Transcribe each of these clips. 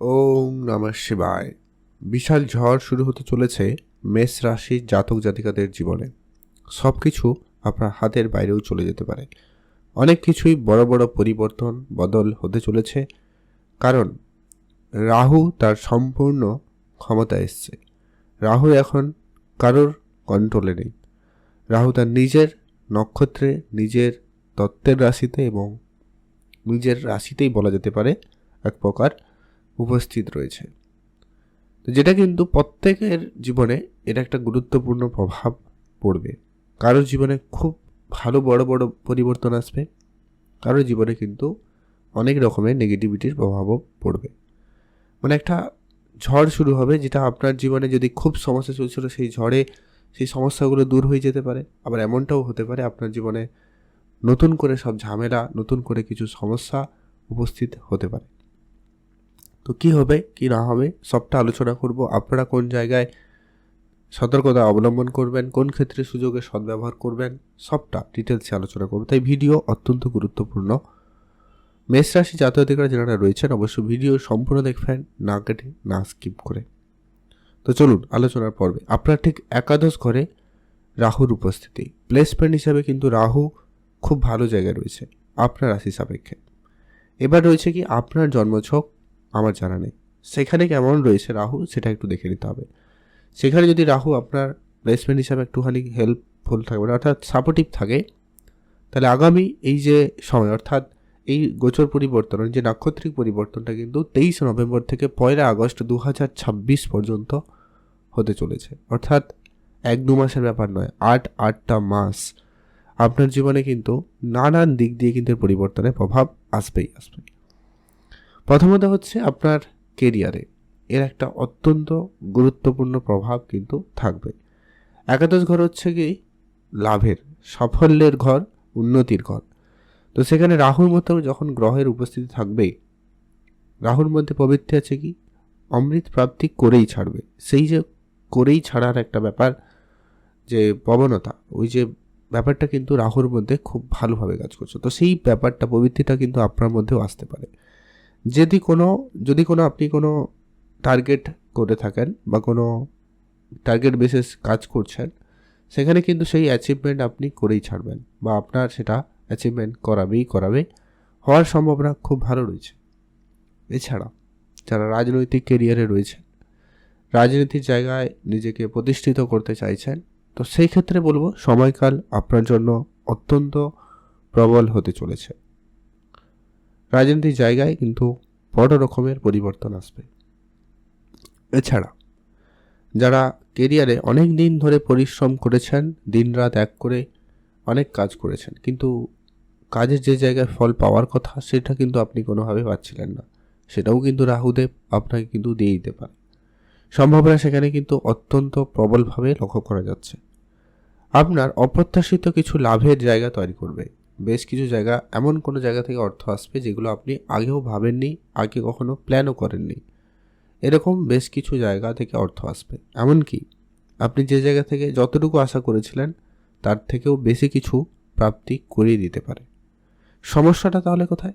ওম নমঃ শিবায়। বিশাল ঝড় শুরু হতে চলেছে মেষ রাশির জাতক জাতিকাদের জীবনে। সব কিছু আপনার হাতের বাইরেও চলে যেতে পারে। অনেক কিছুই বড় বড় পরিবর্তন, বদল হতে চলেছে। কারণ রাহু তার সম্পূর্ণ ক্ষমতা এসছে। রাহু এখন কারোর কন্ট্রোলে নেই। রাহু তার নিজের নক্ষত্রে, নিজের তত্ত্বের রাশিতে এবং নিজের রাশিতেই বলা যেতে পারে এক প্রকার উপস্থিত রয়েছে। তো যেটা কিন্তু প্রত্যেকের জীবনে এর একটা গুরুত্বপূর্ণ প্রভাব পড়বে। কারোর জীবনে খুব ভালো বড় বড় পরিবর্তন আসবে, কারোর জীবনে কিন্তু অনেক রকমের নেগেটিভিটির প্রভাবও পড়বে। মানে একটা ঝড় শুরু হবে যেটা আপনার জীবনে যদি খুব সমস্যা চলছিল, সেই ঝড়ে সেই সমস্যাগুলো দূর হয়ে যেতে পারে। আবার এমনটাও হতে পারে আপনার জীবনে নতুন করে সব ঝামেলা, নতুন করে কিছু সমস্যা উপস্থিত হতে পারে। তো কি হবে, কি না হবে, সবটা আলোচনা করব। আপনারা কোন জায়গায় সতর্কতা অবলম্বন করবেন, কোন ক্ষেত্রে সুযোগে সদ্ব্যবহার করবেন, সবটা ডিটেলসে আলোচনা করব। তাই ভিডিও অত্যন্ত গুরুত্বপূর্ণ। মেষ রাশি জাতীয়তিকরা যারা রয়েছেন, অবশ্যই ভিডিও সম্পূর্ণ দেখবেন, না কেটে, না স্কিপ করে। তো চলুন আলোচনার পর্বে। আপনার ঠিক একাদশ ঘরে রাহুর উপস্থিতি। প্লেসমেন্ট হিসাবে কিন্তু রাহু খুব ভালো জায়গায় রয়েছে, আপনার রাশি সাপেক্ষে। এবার রয়েছে কি, আপনার জন্মছক আমার জানা নেই। সেখানে কেমন রয়েছে রাহু, সেটা একটু দেখে নিতে হবে। সেখানে যদি রাহু আপনার প্লেসমেন্ট হিসাবে একটুখানি হেল্পফুল থাকে মানে অর্থাৎ সাপোর্টিভ থাকে, তাহলে আগামী এই যে সময়, অর্থাৎ এই গোচর পরিবর্তন যে নাক্ষত্রিক পরিবর্তনটা কিন্তু তেইশে নভেম্বর থেকে পয়লা আগস্ট দু হাজার ছাব্বিশ পর্যন্ত হতে চলেছে। অর্থাৎ এক দু মাসের ব্যাপার নয়, আট, আটটা মাস। আপনার জীবনে কিন্তু নানান দিক দিয়ে কিন্তু পরিবর্তনের প্রভাব আসবেই আসবে প্রথমত হচ্ছে আপনার কেরিয়ারে এর একটা অত্যন্ত গুরুত্বপূর্ণ প্রভাব কিন্তু থাকবে। একাদশ ঘর হচ্ছে কি? লাভের, সাফল্যের ঘর, উন্নতির ঘর। তো সেখানে রাহুর মতো যখন গ্রহের উপস্থিতি থাকবে, রাহুর মধ্যে প্রবৃত্তি আছে কি? অমৃত প্রাপ্তি করেই ছাড়বে। সেই যে করেই ছাড়ার একটা ব্যাপার, যে প্রবণতা, ওই যে ব্যাপারটা কিন্তু রাহুর মধ্যে খুব ভালোভাবে কাজ করছে। তো সেই ব্যাপারটা, প্রবৃত্তিটা কিন্তু আপনার মধ্যেও আসতে পারে। যদি কোনো যদি কোনো আপনি কোনো টার্গেট করে থাকেন বা কোনো টার্গেট বেসিস কাজ করছেন, সেখানে কিন্তু সেই অ্যাচিভমেন্ট আপনি করেই ছাড়বেন বা আপনার সেটা অ্যাচিভমেন্ট করাবেই করাবে। হওয়ার সম্ভাবনা খুব ভালো রয়েছে। এছাড়া যারা রাজনৈতিক কেরিয়ারে রয়েছেন, রাজনীতির জায়গায় নিজেকে প্রতিষ্ঠিত করতে চাইছেন, তো সেই ক্ষেত্রে বলব সময়কাল আপনার জন্য অত্যন্ত প্রবল হতে চলেছে। রাজনীতির জায়গায় কিন্তু বড় রকমের পরিবর্তন আসবে। এছাড়া, যারা কেরিয়ারে অনেক দিন ধরে পরিশ্রম করেছেন, দিনরাত এক করে অনেক কাজ করেছেন, কিন্তু কাজের যে জায়গায় ফল পাওয়ার কথা, সেটা কিন্তু আপনি কোনোভাবে পাচ্ছিলেন না। সেটাও কিন্তু রাহুদেব আপনাকে কিন্তু দিয়ে দিতে পারে। সম্ভাবনা সেখানে কিন্তু অত্যন্ত প্রবলভাবে লক্ষ্য করা যাচ্ছে। আপনার অপ্রত্যাশিত কিছু লাভের জায়গা তৈরি করবে। বেশ কিছু জায়গা, এমন কোনো জায়গা থেকে অর্থ আসবে যেগুলো আপনি আগেও ভাবেননি, আগে কখনো প্ল্যানও করেননি। এরকম বেশ কিছু জায়গা থেকে অর্থ আসবে। এমনকি আপনি যে জায়গা থেকে যতটুকু আশা করেছিলেন, তার থেকেও বেশি কিছু প্রাপ্তি করিয়ে দিতে পারে। সমস্যাটা তাহলে কোথায়?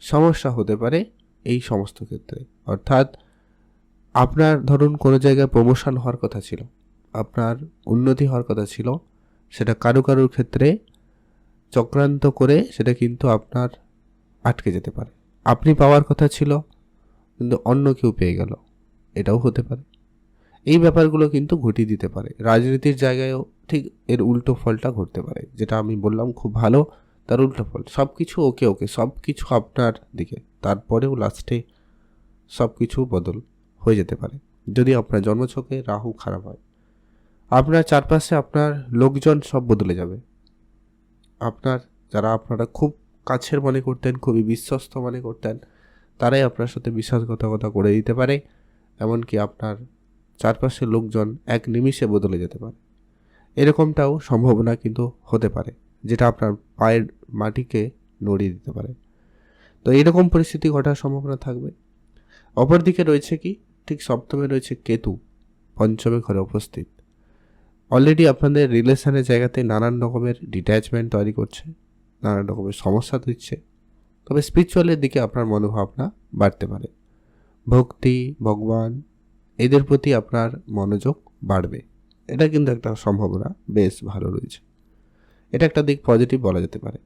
সমস্যা হতে পারে এই সমস্ত ক্ষেত্রে। অর্থাৎ আপনার ধরুন কোনো জায়গায় প্রমোশন হওয়ার কথা ছিল, আপনার উন্নতি হওয়ার কথা ছিল, সেটা কারও কারোর ক্ষেত্রে চক্রান্ত করে সেটা কিন্তু আপনার আটকে যেতে পারে। আপনি পাওয়ার কথা ছিল, কিন্তু অন্য কেউ পেয়ে গেল। এটাও হতে পারে। এই ব্যাপারগুলো কিন্তু ঘটিয়ে দিতে পারে। রাজনীতির জায়গায়ও ঠিক এর উল্টো ফলটা ঘটতে পারে। যেটা আমি বললাম, খুব ভালো, তার উল্টো ফল। সব কিছু ওকে ওকে। সব কিছু আপনার দিকে। তারপরেও লাস্টে সব কিছু বদল হয়ে যেতে পারে। যদি আপনার জন্মছকে রাহু খারাপ হয়, আপনার চারপাশে আপনার লোকজন সব বদলে যাবে। আপনার, যারা আপনারা খুব কাছের মনে করতেন, খুবই বিশ্বস্ত মনে করতেন, তারাই আপনার সাথে বিশ্বাসঘাতকতা করে দিতে পারে, এমনকি আপনার চারপাশের লোকজন এক নিমিষে বদলে যেতে পারে। এরকমটাও সম্ভাবনা কিন্তু হতে পারে, যেটা আপনার পায়ের মাটিকে নড়িয়ে দিতে পারে। তো এরকম পরিস্থিতি ঘটার সম্ভাবনা থাকবে। অপরদিকে রয়েছে কি? ঠিক সপ্তমে রয়েছে কেতু, পঞ্চমে ঘরে উপস্থিত। অলরেডি আপনাদের রিলেশনের জায়গাতে নানান রকমের ডিট্যাচমেন্ট তৈরি করছে, নানান রকমের সমস্যা দিচ্ছে। তবে স্পিরিচুয়ালের দিকে আপনার মনোভাবনা বাড়তে পারে। ভক্তি, ভগবান, এদের প্রতি আপনার মনোযোগ বাড়বে। এটা কিন্তু একটা সম্ভাবনা বেশ ভালো রয়েছে। এটা একটা দিক পজিটিভ বলা যেতে পারে।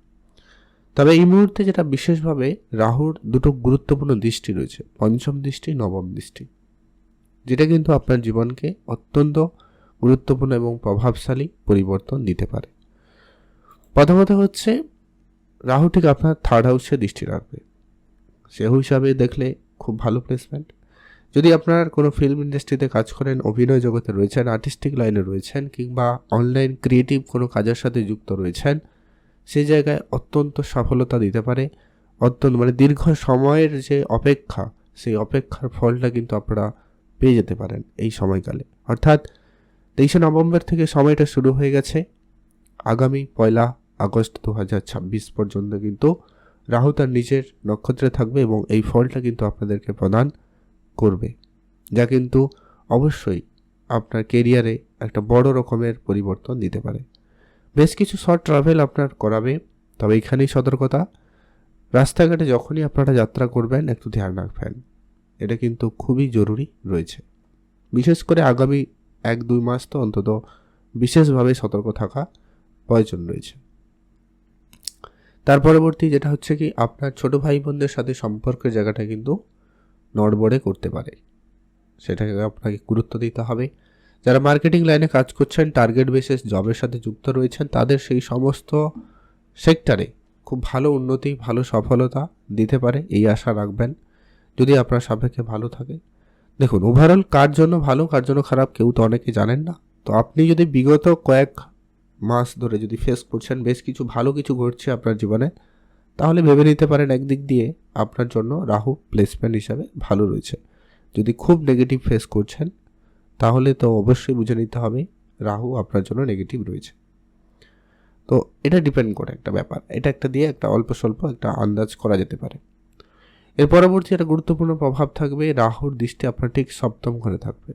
তবে এই মুহূর্তে যেটা বিশেষভাবে রাহুর দুটো গুরুত্বপূর্ণ দৃষ্টি রয়েছে, পঞ্চম দৃষ্টি, নবম দৃষ্টি। যেটা কিন্তু আপনার জীবনকে অত্যন্ত গুরুত্বপূর্ণ এবং প্রভাবশালী পরিবর্তন দিতে পারে। প্রথমত হচ্ছে, রাহু ঠিক আপনার থার্ড হাউসে দৃষ্টি রাখবে। সে হিসাবে দেখলে খুব ভালো প্লেসমেন্ট যদি আপনার কোনো ফিল্ম ইন্ডাস্ট্রিতে কাজ করেন, অভিনয় জগতে রয়েছেন আর্টিস্টিক লাইনে রয়েছেন, কিংবা অনলাইন ক্রিয়েটিভ কোনো কাজের সাথে যুক্ত রয়েছেন সেই জায়গায় অত্যন্ত সফলতা দিতে পারে। অত্যন্ত মানে দীর্ঘ সময়ের যে অপেক্ষা, সেই অপেক্ষার ফলটা কিন্তু আপনারা পেয়ে যেতে পারেন এই সময়কালে। অর্থাৎ তেইশে নভেম্বর থেকে সময়টা শুরু হয়ে গেছে। আগামী পয়লা আগস্ট দু হাজার ছাব্বিশ পর্যন্ত কিন্তু রাহু তার নিজের নক্ষত্রে থাকবে এবং এই ফলটা কিন্তু আপনাদেরকে প্রদান করবে, যা কিন্তু অবশ্যই আপনার কেরিয়ারে একটা বড় রকমের পরিবর্তন দিতে পারে। বেশ কিছু শর্ট ট্রাভেল আপনার করাবে, তবে এখানেই সতর্কতা। রাস্তাঘাটে যখনই আপনারা যাত্রা করবেন, একটু ধ্যান রাখবেন। এটা কিন্তু খুবই জরুরি রয়েছে। বিশেষ করে আগামী এক দুই মাস তো অন্তত বিশেষভাবে সতর্ক থাকা প্রয়োজন রয়েছে। তার পরবর্তী যেটা হচ্ছে কি, আপনার ছোট ভাই বোনদের সাথে সম্পর্কের জায়গাটা কিন্তু নড়বড়ে করতে পারে। সেটাকে আপনাকে গুরুত্ব দিতে হবে। যারা মার্কেটিং লাইনে কাজ করছেন, টার্গেট বেসিস জবের সাথে যুক্ত রয়েছেন, তাদের সেই সমস্ত সেক্টরে খুব ভালো উন্নতি, ভালো সফলতা দিতে পারে, এই আশা রাখবেন। যদি আপনার সাপেক্ষে ভালো থাকে দেখুন ওভারঅল কার জন্য ভালো, কার জন্য খারাপ কেউ তো অনেকে জানেন না। তো আপনি যদি বিগত কয়েক মাস ধরে যদি ফেস করছেন, বেশ কিছু ভালো কিছু ঘটছে আপনার জীবনে, তাহলে ভেবে নিতে পারেন একদিক দিয়ে আপনার জন্য রাহু প্লেসমেন্ট হিসাবে ভালো রয়েছে। যদি খুব নেগেটিভ ফেস করছেন, তাহলে তো অবশ্যই বুঝে নিতে হবে রাহু আপনার জন্য নেগেটিভ রয়েছে। তো এটা ডিপেন্ড করে একটা ব্যাপার। এটা একটা দিয়ে একটা অল্প স্বল্প একটা আন্দাজ করা যেতে পারে। এর পরবর্তী একটা গুরুত্বপূর্ণ প্রভাব থাকবে রাহুর দৃষ্টি আপনার ঠিক সপ্তম ঘরে থাকবে।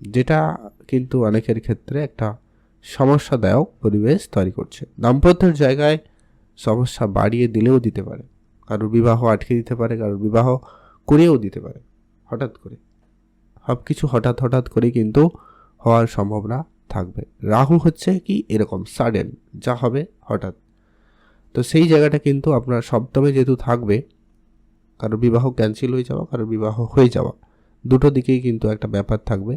যেটা কিন্তু অনেকের ক্ষেত্রে একটা সমস্যাদায়ক পরিবেশ তৈরি করছে। দাম্পত্যের জায়গায় সমস্যা বাড়িয়ে দিলেও দিতে পারে। কারোর বিবাহ আটকে দিতে পারে, কারোর বিবাহ করেও দিতে পারে, হঠাৎ করে। সব কিছু হঠাৎ হঠাৎ করে কিন্তু হওয়ার সম্ভাবনা থাকবে। রাহু হচ্ছে কি এরকম সাডেন যা হবে হঠাৎ। তো সেই জায়গাটা কিন্তু আপনার সপ্তমে যেহেতু থাকবে কারোর বিবাহ ক্যান্সেল হয়ে যাওয়া কারোর বিবাহ হয়ে যাওয়া। দুটো দিকেই কিন্তু একটা ব্যাপার থাকবে।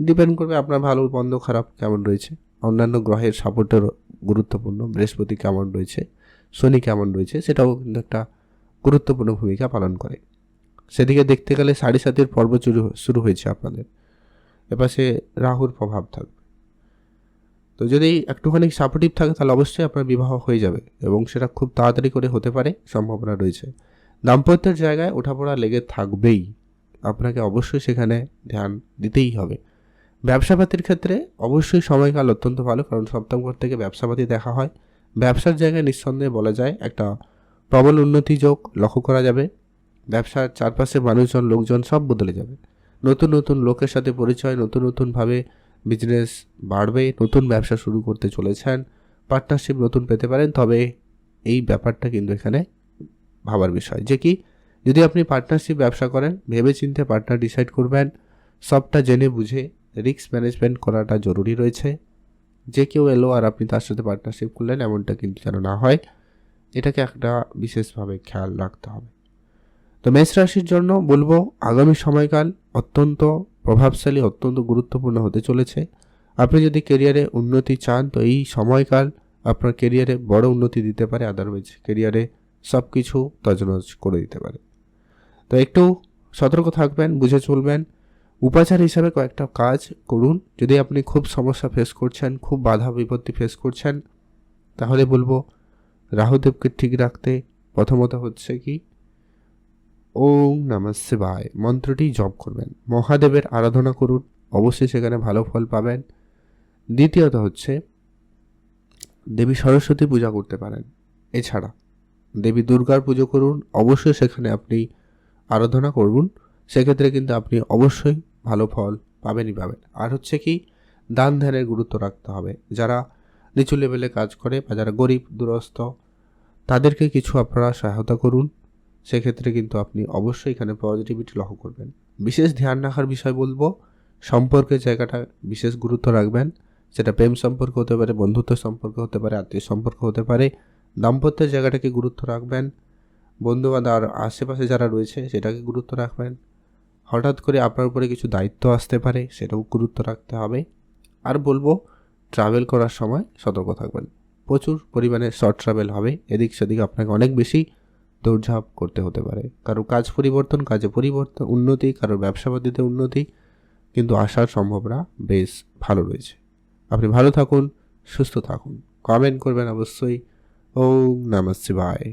ডিপেন্ড করবে আপনার ভালো, মন্দ, খারাপ কেমন রয়েছে। অন্যান্য গ্রহের সাপোর্টের গুরুত্বপূর্ণ, বৃহস্পতি কেমন রয়েছে, শনি কেমন রয়েছে, সেটাও কিন্তু একটা গুরুত্বপূর্ণ ভূমিকা পালন করে। সেদিকে দেখতে গেলে সাড়ে সাতের পর্ব শুরু হয়েছে আপনাদের। এপাশে রাহুর প্রভাব থাকবে। তো যদি একটুখানি সাপোর্টিভ থাকে, তাহলে অবশ্যই আপনার বিবাহ হয়ে যাবে এবং সেটা খুব তাড়াতাড়ি করে হতে পারে, সম্ভাবনা রয়েছে। দাম্পত্যের জায়গায় ওঠাপড়া লেগে থাকবেই। আপনাকে অবশ্যই সেখানে ধ্যান দিতেই হবে। ব্যবসাপাতির ক্ষেত্রে অবশ্যই সময়কাল অত্যন্ত ভালো, কারণ সপ্তম ঘর থেকে ব্যবসাপাতি দেখা হয়। ব্যবসার জায়গায় নিঃসন্দেহে বলা যায়, একটা প্রবল উন্নতি যোগ লক্ষ্য করা যাবে। ব্যবসার চারপাশে মানুষজন, লোকজন সব বদলে যাবে। নতুন নতুন লোকের সাথে পরিচয়, নতুন নতুনভাবে বিজনেস বাড়বে, নতুন ব্যবসা শুরু করতে চলেছেন পার্টনারশিপ নতুন পেতে পারেন। তবে এই ব্যাপারটা কিন্তু এখানে ভাবার বিষয়। যে কি, যদি আপনি পার্টনারশিপ ব্যবসা করেন ভেবে চিনতে পার্টনার ডিসাইড করবেন, সবটা জেনে বুঝে রিস্ক ম্যানেজমেন্ট করাটা জরুরি রয়েছে। যে কেউ এলো আর আপনি তার সাথে পার্টনারশিপ করলেন, এমনটা কিন্তু যেন না হয়। এটাকে একটা বিশেষভাবে খেয়াল রাখতে হবে। তো মেষ রাশির জন্য বলব, আগামী সময়কাল অত্যন্ত প্রভাবশালী, অত্যন্ত গুরুত্বপূর্ণ হতে চলেছে। আপনি যদি কেরিয়ারে উন্নতি চান, তো এই সময়কাল আপনার কেরিয়ারে বড় উন্নতি দিতে পারে। আদারওয়াইজ কেরিয়ারে সব কিছু তজনজ করে দিতে পারে। তো একটু সতর্ক থাকবেন, বুঝে চলবেন। উপাচার হিসাবে কয়েকটা কাজ করুন। যদি আপনি খুব সমস্যা ফেস করছেন, খুব বাধা বিপত্তি ফেস করছেন, তাহলে বলব রাহুদেবকে ঠিক রাখতে প্রথমত হচ্ছে কি ওং নমঃ শিবায় মন্ত্রটি জপ করবেন। মহাদেবের আরাধনা করুন, অবশ্যই সেখানে ভালো ফল পাবেন। দ্বিতীয়ত হচ্ছে দেবী সরস্বতী পূজা করতে পারেন। এছাড়া দেবী দুর্গার পুজো করুন, অবশ্যই সেখানে আপনি আরাধনা করুন। সেক্ষেত্রে কিন্তু আপনি অবশ্যই ভালো ফল পাবেনই পাবেন। আর হচ্ছে কি, দান ধ্যানের গুরুত্ব রাখতে হবে। যারা নিচু লেভেলে কাজ করে বা যারা গরিব দুরস্থ তাদেরকে কিছু আপনারা সহায়তা করুন। সেক্ষেত্রে কিন্তু আপনি অবশ্যই এখানে পজিটিভিটি লক্ষ্য করবেন। বিশেষ ধ্যান রাখার বিষয় বলব সম্পর্কের জায়গাটা বিশেষ গুরুত্ব রাখবেন। সেটা প্রেম সম্পর্ক হতে পারে, বন্ধুত্ব সম্পর্ক হতে পারে, আত্মীয় সম্পর্ক হতে পারে। দাম্পত্যের জায়গাটাকে গুরুত্ব রাখবেন। বন্ধু আর আশেপাশে যারা রয়েছে, সেটাকে গুরুত্ব রাখবেন। হঠাৎ করে আপনার উপরে কিছু দায়িত্ব আসতে পারে, সেটাও গুরুত্ব রাখতে হবে। আর বলব ট্রাভেল করার সময় সতর্ক থাকবেন। প্রচুর পরিমাণে শর্ট ট্রাভেল হবে, এদিক সেদিক আপনাকে অনেক বেশি দৌড়ঝাঁপ করতে হতে পারে। কারও কাজ পরিবর্তন, কাজে পরিবর্তন, উন্নতি কারোর ব্যবসা পদ্ধতিতে উন্নতি, কিন্তু আসার সম্ভাবনা বেশ ভালো রয়েছে। আপনি ভালো থাকুন, সুস্থ থাকুন। কমেন্ট করবেন অবশ্যই। ওম নমঃ শিবায়